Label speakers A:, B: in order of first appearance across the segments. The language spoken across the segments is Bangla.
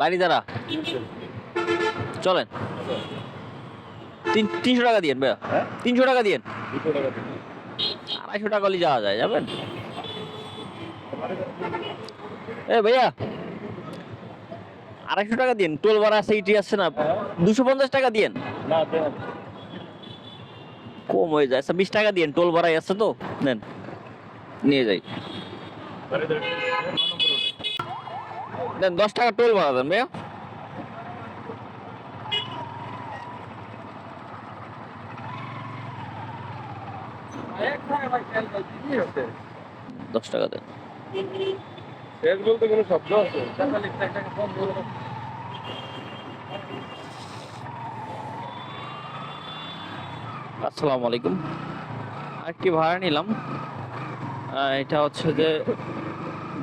A: বাড়ি দ্বারা চলেন। তিন তিনশো টাকা দিয়েন ভাইয়া।
B: হ্যাঁ?
A: তিনশো টাকা দিয়েন।
B: দিন।
A: আড়াইশো টাকা হলে যাওয়া যায় যাবেন? এ ভাইয়া আড়াইশো টাকা দিন টোল ভাড়া আছে ইটি আছে না? দুশো পঞ্চাশ টাকা দিয়েন। কম হয়ে যায়। আচ্ছা বিশ টাকা দিয়েন। টোল ভাড়াই আছে তো? নেন। নিয়ে যাই
B: বাড়ি দ্বারা নয় নম্বর রোডে।
A: দেন দশ টাকা টোল ভাড়া দেন ভাইয়া। দশ টাকা দেন।
B: শেষ বলতে কোনো শব্দ আছে?
A: আসসালামু আলাইকুম। আরেকটি ভাড়া নিলাম। এটা হচ্ছে যে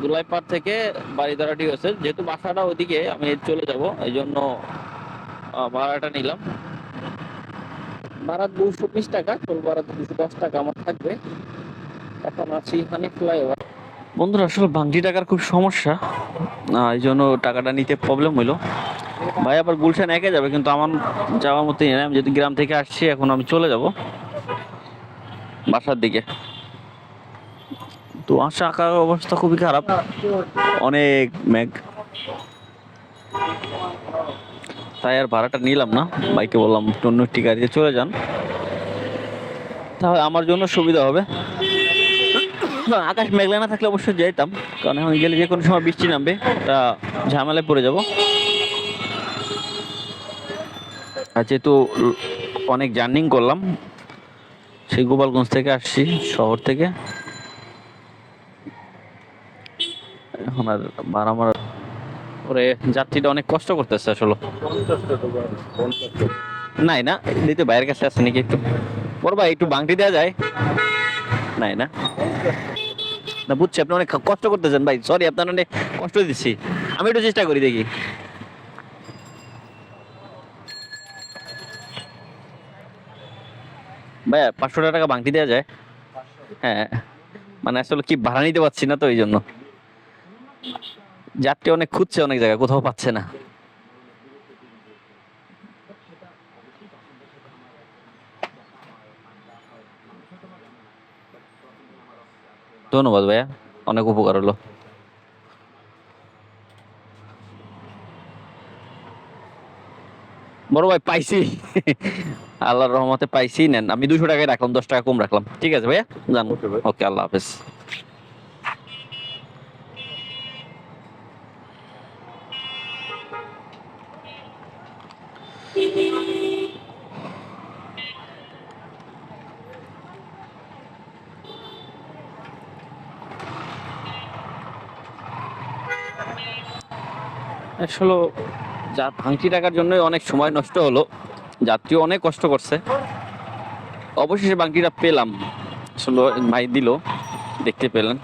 A: দুলাইপাড় থেকে বাড়িদারাটি হয়েছে। যেহেতু বাসাটা ওদিকে, আমি চলে যাব এই জন্য ভাড়াটা নিলাম। ভাড়া দুশো বিশ টাকা, টোল ভাড়া দুশো দশ টাকা আমার থাকবে। এখন আছি এখানে ফ্লাইওভার। বন্ধুরা, আসলে বাংটি টাকার খুব সমস্যা। এই জন্য টাকাটা নিতে প্রবলেম হইল। ভাই, আবার গুলশান একে যাবে, কিন্তু আমার যাওয়ার মতো আমি যদি গ্রাম থেকে আসছি, এখন আমি চলে যাব। বাসার দিকে। তো আসা আঁকার, অবস্থা খুবই খারাপ। অনেক মেঘ। তাই আর ভাড়াটা নিলাম না। বাইকে বললাম অন্য একটি গাড়িতে চলে যান। তাহলে আমার জন্য সুবিধা হবে। আকাশ মেঘলা না থাকলে অবশ্যই যেতাম। কারণ এখন গেলে যে কোনো সময় বৃষ্টি নামবে, তা ঝামেলায় পড়ে যাব। আর যেহেতু অনেক জার্নিং করলাম, সেই গোপালগঞ্জ থেকে আসছি, শহর থেকে। এখন আর মারা ওরে, যাত্রীটা অনেক কষ্ট করতেছে আসলে। নাই না কাছে আছে নাকি একটু? ভাই, একটু বাংটি দেওয়া যায়। নাই না? না, বুঝছি, আপনি অনেক কষ্ট করতেছেন ভাই সরি আপনার অনেক কষ্ট দিচ্ছি। আমি একটু চেষ্টা করি দেখি। ভাইয়া, পাঁচশো টাকা বাংটি দেওয়া যায়। হ্যাঁ মানে আসলে কি ভাড়া নিতে পারছি না তো, এই জন্য। যাত্রী অনেক খুঁজছে অনেক জায়গায় কোথাও পাচ্ছে না। ধন্যবাদ ভাইয়া অনেক উপকার হলো। বড় ভাই পাইছি। আল্লাহর রহমতে পাইছি নেন। আমি দুশো টাকায় রাখলাম দশ টাকা কম রাখলাম। ঠিক আছে ভাইয়া জান। ওকে আল্লাহ হাফেজ। আসলে যা ভাঙতি টাকার জন্য অনেক সময় নষ্ট হলো। যাত্রী অনেক কষ্ট করছে। অবশেষে বাংটিটা পেলাম। আসলে ভাই দিল। দেখতে পেলেন।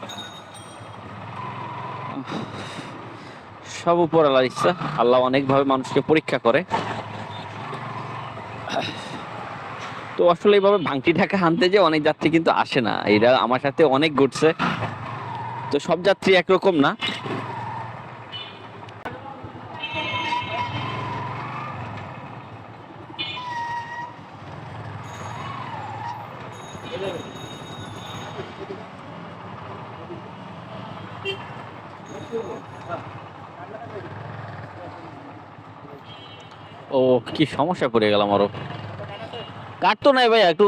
A: সব উপর আল্লাহর ইচ্ছা। আল্লাহ অনেকভাবে মানুষকে পরীক্ষা করে। তো আসলে এইভাবে ভাঙটি টাকা আনতে যে অনেক যাত্রী কিন্তু আসে না। এরা আমার সাথে অনেক ঘুরছে। তো সব যাত্রী একরকম না। ও, কি সমস্যা পড়ে গেলাম আরও। কাটতো নাই ভাইয়া, একটু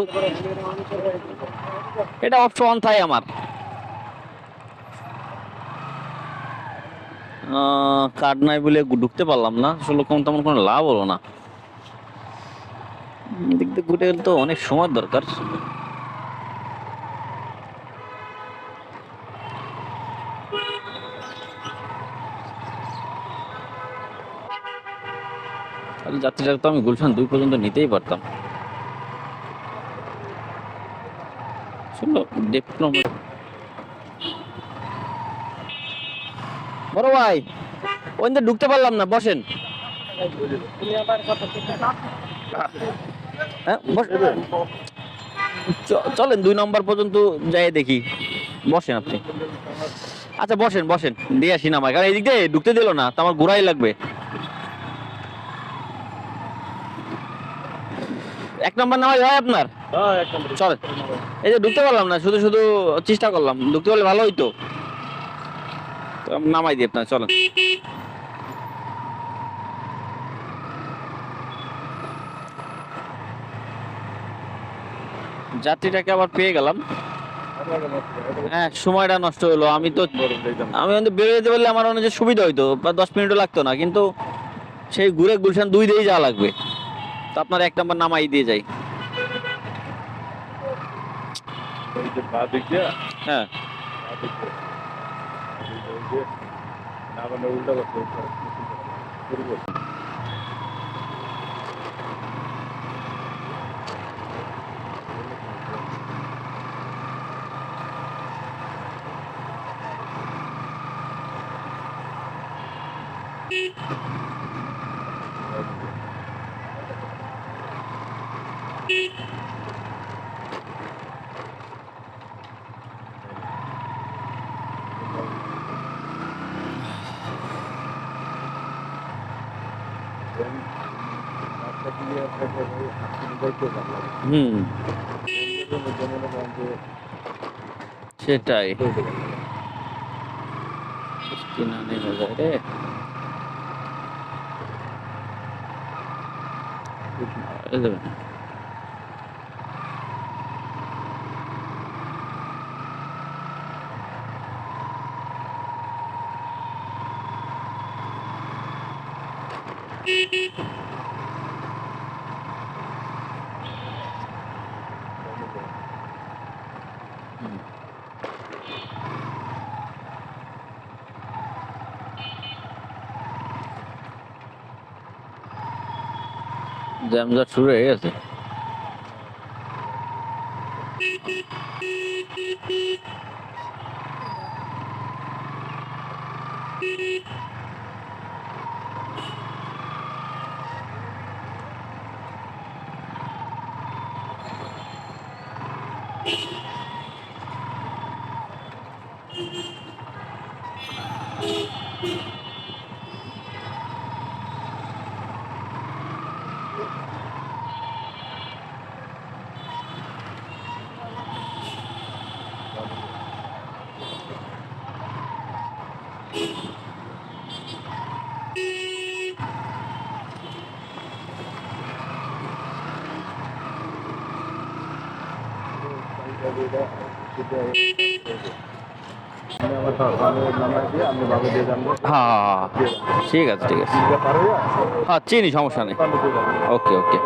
A: এটা অপশন থাই আমার। কার্ড নাই বলে ঢুকতে পারলাম না। আসলে কোন তেমন কোনো লাভ হলো না। দিক দিয়ে ঘুরে গেলে তো অনেক সময় দরকার। তাহলে যাত্রীটা তো আমি গুলশান দুই পর্যন্ত নিতেই পারতাম। বড় ভাই, ওই ঢুকতে পারলাম না, বসেন। হ্যাঁ চলেন, দুই নম্বর পর্যন্ত যাই দেখি। বসেন আপনি। আচ্ছা বসেন বসেন। দিয়ে আসি না আমার কারণ এদিক ঢুকতে দিল না, তো আমার ঘোরাই লাগবে। এক নম্বর নামাজ হয় আপনার?
B: হ্যাঁ
A: চলেন। এই যে ঢুকতে পারলাম না শুধু শুধু চেষ্টা করলাম। ঢুকতে পারলে ভালো হইতো। নামাই দিই আপনার চলেন। যাত্রীটাকে আবার পেয়ে গেলাম। হ্যাঁ সময়টা নষ্ট হলো। আমি তো আমি বেরোয় যেতে পারলে আমার অনেক সুবিধা হইতো বা দশ মিনিটও লাগতো না। কিন্তু সেই ঘুরে গুলশান দুই দিয়েই যাওয়া লাগবে। তো আপনার এক নম্বর নামাই দিয়ে যাই। হ্যাঁ।
B: উল্টা করতে পরিবর্তন রাস্তা দিয়ে আপনাকে ওই হাসপাতালে যাইতে পারলাম যে
A: সেটাই। কিনা নেমে যায় রে। জ্যামজাট শুরু হয়ে গেছে।
B: আমি আমার বাবার নামাই দিয়ে আমি বাবা দিয়ে জানব
A: হ্যাঁ ঠিক আছে ঠিক আছে। হ্যাঁ চিনি, সমস্যা নেই। ওকে ওকে।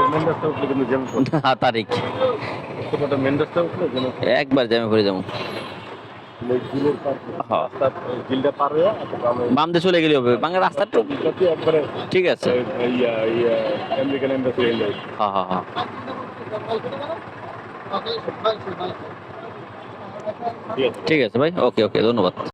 A: হ্যাঁ তারিখ একবার জ্যামে করে যাব। হ্যাঁ।
B: রাস্তা জিলটা পার হইয়া তারপর আমি
A: বাম দিয়ে চলে গেলে হবে। বাংলা রাস্তা ঠিক আছে। হ্যাঁ হ্যাঁ হ্যাঁ। ঠিক আছে ভাই ওকে ওকে ধন্যবাদ।